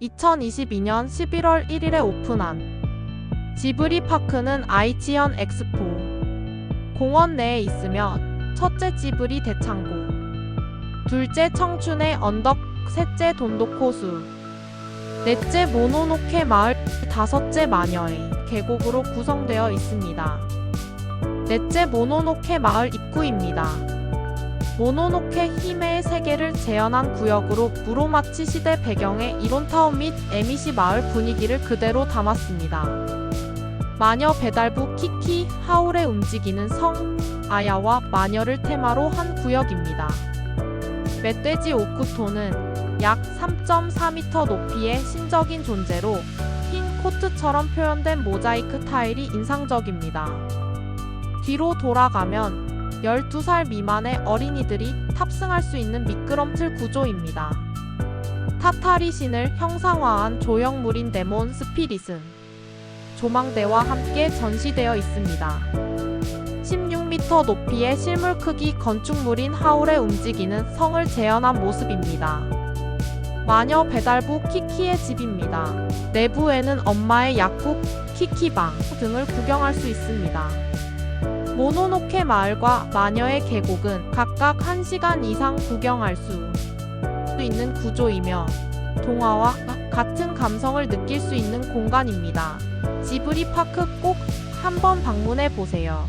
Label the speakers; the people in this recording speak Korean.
Speaker 1: 2022년 11월 1일에 오픈한 지브리 파크는 아이치현 엑스포 공원 내에 있으며 첫째 지브리 대창고 둘째 청춘의 언덕 셋째 돈도코수 넷째 모노노케 마을 다섯째 마녀의 계곡으로 구성되어 있습니다. 넷째 모노노케 마을 입구입니다. 모노노케 히메의 세계를 재현한 구역으로 무로마치 시대 배경의 이론타운 및 에미시 마을 분위기를 그대로 담았습니다. 마녀 배달부 키키 하울의 움직이는 성 아야와 마녀를 테마로 한 구역입니다. 멧돼지 오쿠토는 약 3.4m 높이의 신적인 존재로 흰 코트처럼 표현된 모자이크 타일이 인상적입니다. 뒤로 돌아가면 12살 미만의 어린이들이 탑승할 수 있는 미끄럼틀 구조입니다. 타타리 신을 형상화한 조형물인 데몬 스피릿은 조망대와 함께 전시되어 있습니다. 16m 높이의 실물 크기 건축물인 하울의 움직이는 성을 재현한 모습입니다. 마녀 배달부 키키의 집입니다. 내부에는 엄마의 약국, 키키방 등을 구경할 수 있습니다. 모노노케 마을과 마녀의 계곡은 각각 1시간 이상 구경할 수 있는 구조이며 동화와 같은 감성을 느낄 수 있는 공간입니다. 지브리 파크 꼭 한번 방문해 보세요.